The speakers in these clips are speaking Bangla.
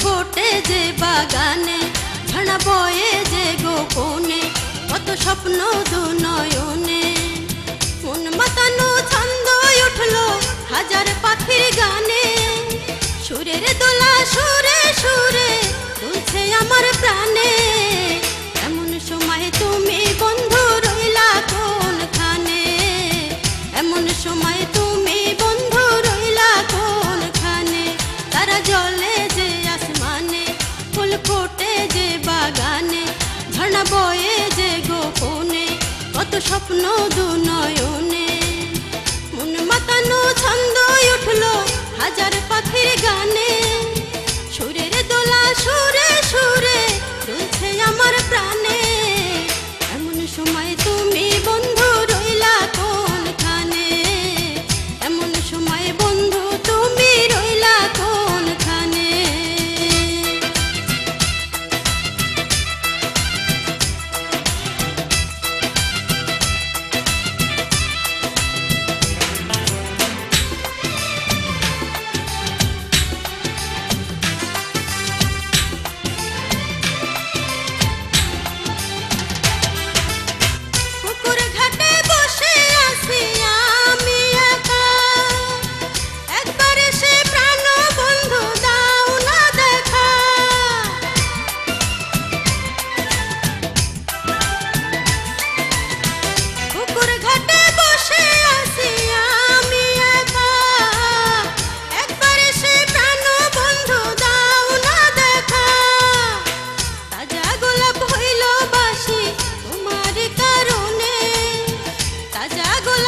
ফোটে যে বাগানে ঝাড়া বয়ে যে গোপনে কত স্বপ্ন দু নয়ন স্বপ্ন দু নয়নে জাগলা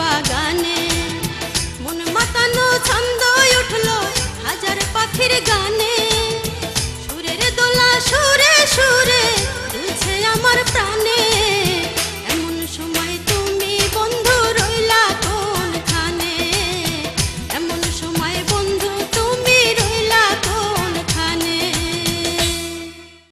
বাগানে। মন মাতানো ছন্দ উঠল হাজার পাখির গানে।